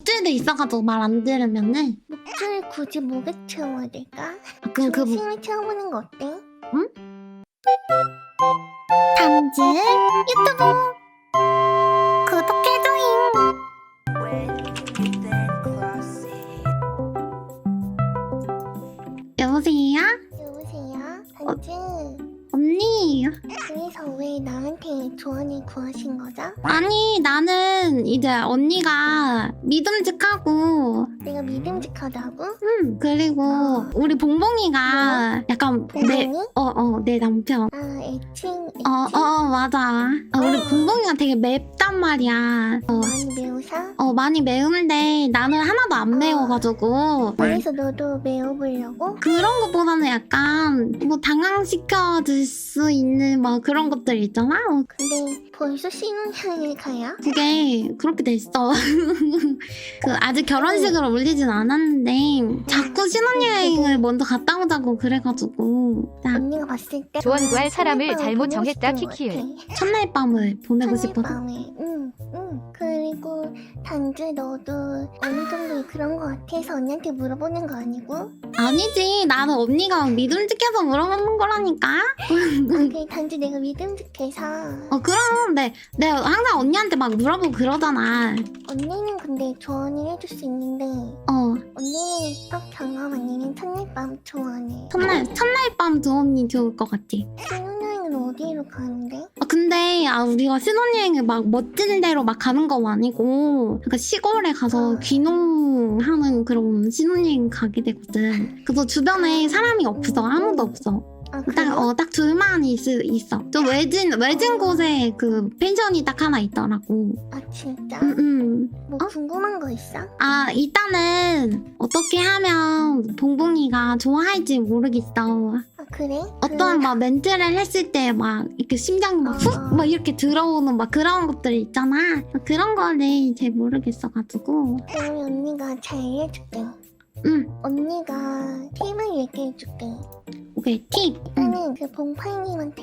목줄도 있어가지고 말 안 들으면은 목줄 굳이 목에 채워야 될까? 아, 그냥 그 중심을 채워보는 거 어때? 단지 유튜브 구독해줘잉 여보세요? 여보세요? 단지 언니 그래서 왜 나한테 조언을 구하신 거죠? 아니 나는 이제 언니가 믿음직하고 내가 믿음직하다고? 음 그리고 우리 봉봉이가 약간 내 봉봉이? 어 어 내 남편 아 애칭 애칭? 어어 맞아 어, 우리 봉봉이가 되게 맵단 말이야 어, 많이 매우사? 어 많이 매운데 나는 하나도 안 매워가지고 그래서 너도 매워보려고? 그런 것보다는 약간 뭐 당황시켜 줄수 있는 막 그런 것들 있잖아. 어, 근데 벌써 신혼여행을 가야? 그게 그렇게 됐어 그 아직 결혼식을 올리진 않았는데 자꾸 신혼여행을 먼저 갔다 오자고 그래가지고 나 언니가 봤을 때 조언 아, 구할 사람을 잘못 정했다, 같아. 첫날 밤을 보내고 싶어서 밤에 응, 응. 그리고 단지 너도 어느 정도 그런 거 같아서 언니한테 물어보는 거 아니고? 아니지 나는 언니가 믿음직해서 물어보는 거라니까 그게 단지 내가 믿음직해서 어 그럼 내 내가 항상 언니한테 막 물어보고 그러잖아 언니는 근데 조언을 해줄 수 있는데 어 언니는 딱 경험 아니면 첫날 밤 좋아하네. 첫날 첫날 밤 조언이 좋을 것 같지 신혼여행은 어디로 가는데? 아, 근데 아 우리가 신혼여행을 막 멋진 데로 막 가는 건 아니고 그러니까 시골에 가서 아. 귀농하는 그런 신혼여행 가게 되거든 그래서 주변에 사람이 없어 아무도 없어? 딱 어 딱 둘만 있, 있어 좀 외진 외진 곳에 그 펜션이 딱 하나 있더라고 아 진짜? 응응 뭐 어? 궁금한 거 있어? 아 일단은 어떻게 하면 봉봉이가 좋아할지 모르겠어 아 그래? 어떤 막 멘트를 했을 때 막 이렇게 심장 막훅 어. 막 이렇게 들어오는 막 그런 것들 있잖아 그런 거를 잘 모르겠어가지고 그, 그러면 언니가 잘 알려줄게. 응 언니가 팁을 얘기해줄게. 오케이 팁응 일단은 그 봉파이님한테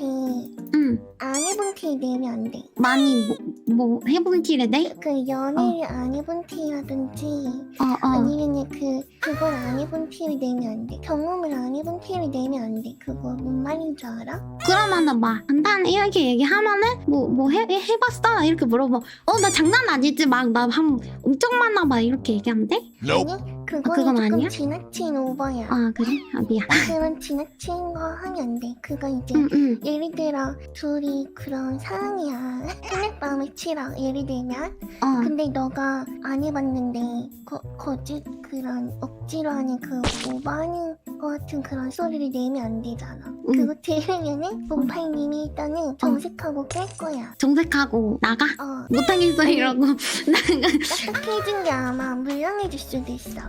응. 안 해본 티 내면 안 돼. 많이 뭐, 뭐 해본 티를 내? 그 연애를 안 해본 티라든지 어어 아니면 그 그걸 안 해본 티를 내면 안 돼. 경험을 안 해본 티를 내면 안 돼. 그거 뭔 말인 줄 알아? 그러면은 막 간단히 이렇게 얘기하면은 뭐 뭐 해, 해봤어? 이렇게 물어봐 어 나 장난 아니지 막 나 한 엄청 많아 막 이렇게 얘기하면 돼? 아니 그거는 그건 조금 아니야? 지나친 오버야. 아 그래? 아 미안 그런 지나친 거 하면 안 돼. 그거 이제 응 응 예를 들어 둘이 그런 상황이야. 하룻밤을 치러 예를 들면 어 근데 너가 안 해봤는데 거, 거짓 그런 억지로 하는 그 오버하는 거 같은 그런 소리를 내면 안 되잖아. 응. 그거 들으면은 봉팔님이 일단은 정색하고 깰 거야. 정색하고 나가? 어 못하겠어 이러고 나가 딱딱해진 게 아마 물렁해질 수도 있어.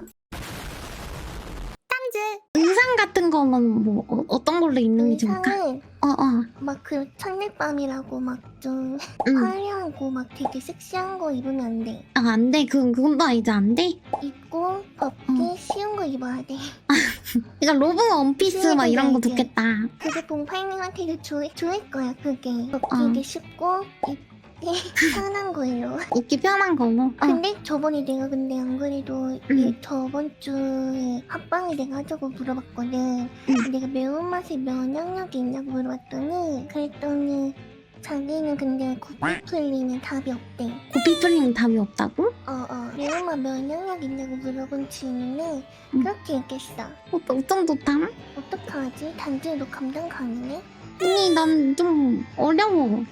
의상 같은 거는 뭐 어, 떤 걸로 입는 게 좋을까? 의상은 어어 막그 첫날 밤이라고 막좀 응. 화려하고 막 되게 섹시한 거 입으면 안 돼. 아, 안 돼. 그건, 그건 또 이제 안 돼. 입고 어. 쉬운 거 입어야 돼. 그러니까 로브 원피스 막 이런 거 좋겠다. 그게 봉팔님한테도 좋을, 좋을 거야 그게. 어. 벗기기 쉽고 입 기 편한 거예요. 입기 편한 걸로. 어. 근데 저번에 내가 근데 안 그래도 응. 얘 저번 주에 합방을 내가 하자고 물어봤거든. 응. 내가 매운맛에 면역력이 있냐고 물어봤더니 그랬더니 자기는 근데 고삐 풀리는 답이 없대. 고삐 풀리는 답이 없다고? 어어 매운맛 면역력 있냐고 물어본 질문에 응. 그렇게 얘기했어. 어, 어떤 좋담? 어떡하지? 단지 너 감당 가능해? 아니, 난 좀 어려워.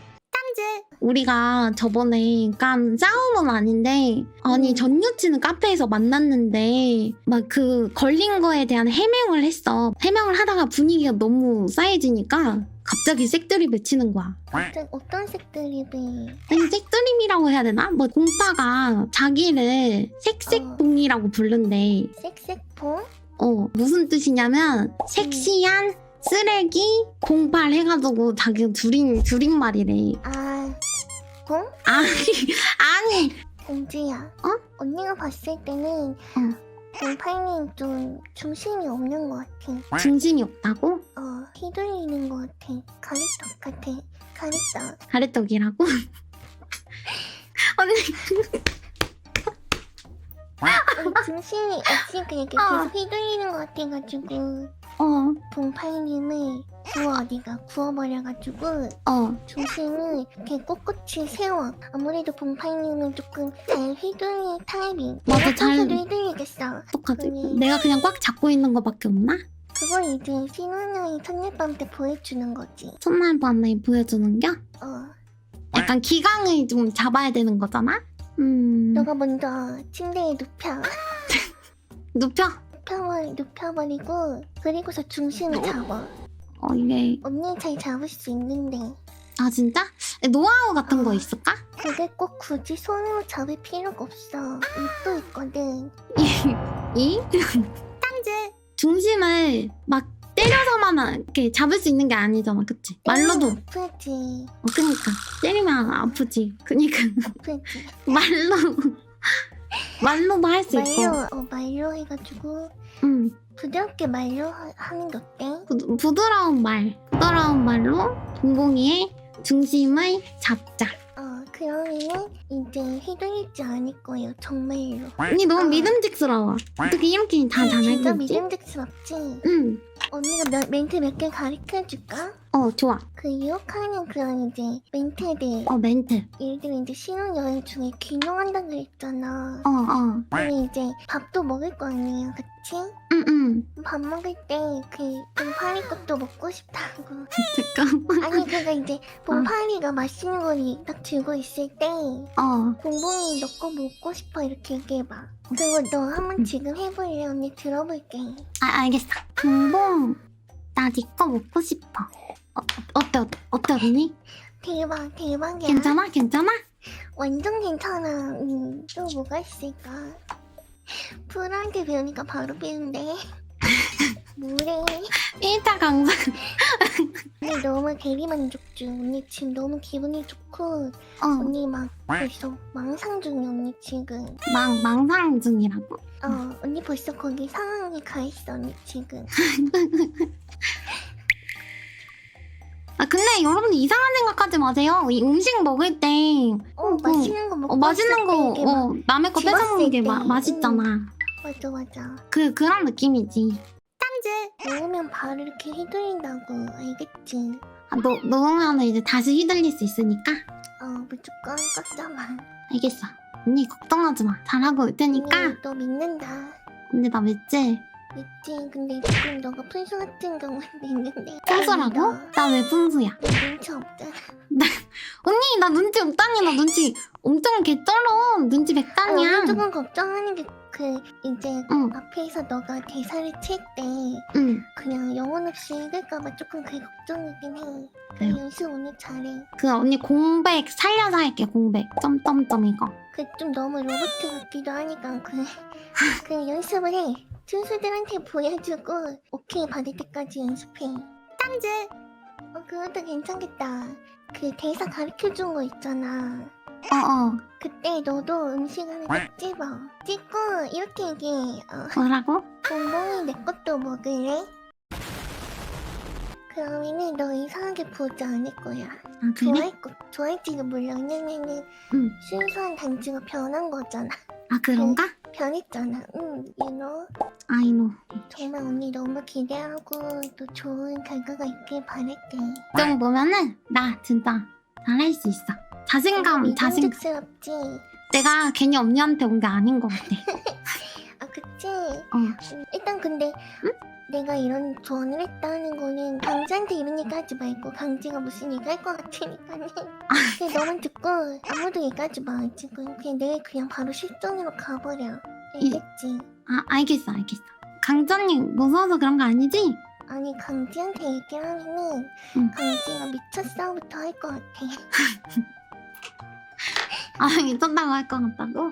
우리가 저번에 깐 싸움은 아닌데 아니 음. 전 여친은 카페에서 만났는데 막 그 걸린 거에 대한 해명을 했어 해명을 하다가 분위기가 너무 싸해지니까 갑자기 색들이 맺히는 거야 어떤, 어떤 색들이 왜 아니 색드림이라고 해야 되나? 뭐 공파가 자기를 색색봉이라고 부른대. 색색폰? 어 무슨 뜻이냐면 섹시한 쓰레기 공팔 해가지고 자기 줄인 줄임말이래. 아 공? 아니 아니 공지야. 어? 언니가 봤을 때는 공팔님 좀 중심이 없는 것 같아. 중심이 없다고? 어 휘둘리는 것 같아. 가리떡 같아. 가리떡. 가래떡이라고? 언니 중심이 없이 그냥 이렇게 어. 계속 휘둘리는 것 같아가지고 어, 봉파이님을 구워 네가 구워버려가지고 어. 중심을 이렇게 꼿꼿이 세워 아무래도 봉파이님은 조금 잘 휘둘릴 타입이 맞아, 내가 잘- 평소도 휘둘리겠어 어떡하지? 음. 내가 그냥 꽉 잡고 있는 거밖에 없나? 그걸 이제 신혼여행 첫날밤 때 보여주는 거지 첫날 밤에 보여주는 겨? 어 약간 기강을 좀 잡아야 되는 거잖아? 음, 너가 먼저 침대에 눕혀 눕혀? 눕혀버, 눕혀버리고 그리고서 중심을 잡아 어, 이게, 언니 잘 잡을 수 있는데 아, 진짜? 노하우 같은 거 있을까? 그게 꼭 굳이 손으로 잡을 필요가 없어 입도 있거든 이? 딴지. 중심을 막 때려서만 이렇게 잡을 수 있는 게 아니잖아, 그치? 말로도. 아프지 어, 그니까. 때리면 아프지. 그니까. 아프지 말로. 말로도 할수 있고. 말로 어 말로 해가지고 응. 부드럽게 말로 하, 하는 게 어때? 부, 부드러운 말. 부드러운 말로 동공이의 중심을 잡자. 어 그러면은 이제 휘둘리지 않을 거예요 정말로 언니 너무 믿음직스러워. 어떻게 이렇게 다 잘할 진짜 수 있지? 믿음직스럽지? 응. 언니가 몇, 멘트 몇 개 가르쳐 줄까? 어, 좋아. 그 유혹하는 그런 이제 멘트들 어, 멘트. 예를 들어 이제 신혼여행 중에 귀농한다 그랬잖아 어, 어. 근데 이제 밥도 먹을 거 아니에요 그치? 응, 응. 밥 먹을 때그 봉파리 것도 먹고 싶다고 잠깐만. 아니 그가 이제 봉파리가 맛있는 거니 딱 들고 있을 때 어. 봉봉이 너 거 먹고 싶어 이렇게 얘기해봐 그거 너 한번 지금 해볼래 언니 들어볼게 아, 알겠어. 봉봉. 나 네 거 먹고 싶어. 어, 어때, 어때, 어때, 언니? 대박 대박이야 괜찮아? 괜찮아? 완전 괜찮아 음, 또 뭐가 있을까 프로한테 배우니까 바로 배운대 뭐래 1차 강사. 언니 너무 대리만족 중 언니 지금 너무 기분이 좋고 어, 언니 막 벌써 망상 중이야 언니 지금 망, 망상 중이라고? 어 언니 벌써 거기 상황에 가 있어 언니 지금 아, 근데 여러분 이상한 생각하지 마세요. 이 음식 먹을 때, 어 어, 맛있는 거 먹고 어, 맛있는 거, 때 이게 막 어, 남의 거 집었을 뺏어 먹는 게 마, 때, 맛있잖아. 맞아 맞아 그, 그런 느낌이지. 먹으면 바로 이렇게 휘둘린다고 알겠지 아, 너, 넣으면 이제 다시 휘둘릴 수 있으니까. 어 무조건 껐다만 알겠어. 언니 걱정하지 마. 잘하고 올 테니까. 언니 너 믿는다 언니 나 믿지? 믿지 근데 지금 너가 풀수 같은 경우는 있는데 풍수라고? 나 왜 풍수야? 너 눈치 없잖아 언니 나 눈치 없다니 나 눈치 엄청 개쩔어 눈치 아, 백단이야 오늘 조금 걱정하는 게 그 이제 응. 앞에서 너가 대사를 칠 때 응. 그냥 영혼 없이 읽을까봐 조금 그게 걱정이긴 해. 그 왜요? 연습 오늘 잘해. 그 언니 공백 살려서 할게 공백 점점점 이거 그 좀 너무 로봇 같기도 하니까 그, 그 연습을 해. 투수들한테 보여주고 오케이 받을 때까지 연습해. 딴지. 어 그것도 괜찮겠다. 그 대사 가르쳐 준 거 있잖아. 어어 그때 너도 음식 하나 딱 집어. 찍고 이렇게 얘기해. 어. 뭐라고? bonbon이 내 것도 먹을래? 그러면은 너 이상하게 보지 않을 거야. 아 그래? 좋아할 거, 좋아할지도 몰라. 왜냐면은 응. 순수한 단지가 변한 거잖아. 아 그런가? 변했잖아. 응, you know? 아이노 정말 언니 너무 기대하고 또 좋은 결과가 있길 바랄게. 좀 보면은 나 진짜 잘할 수 있어 자신감 자신 믿음직스럽지? 내가 괜히 언니한테 온 게 아닌 것 같아 아, 그치? 어 음, 일단 근데 내가 이런 조언을 했다는 거는 강지한테 이런 얘기 하지 말고 강지가 무슨 얘기 할 것 같으니까는 그냥 너만 듣고 아무도 얘기하지 마 지금 그냥 내일 그냥 바로 실전으로 가버려 알겠지? 아 알겠어 알겠어 강전님 무서워서 그런 거 아니지? 아니 강지한테 얘기하면은 응. 강지가 미쳤어부터 할 것 같아 아 미쳤다고 할 것 같다고?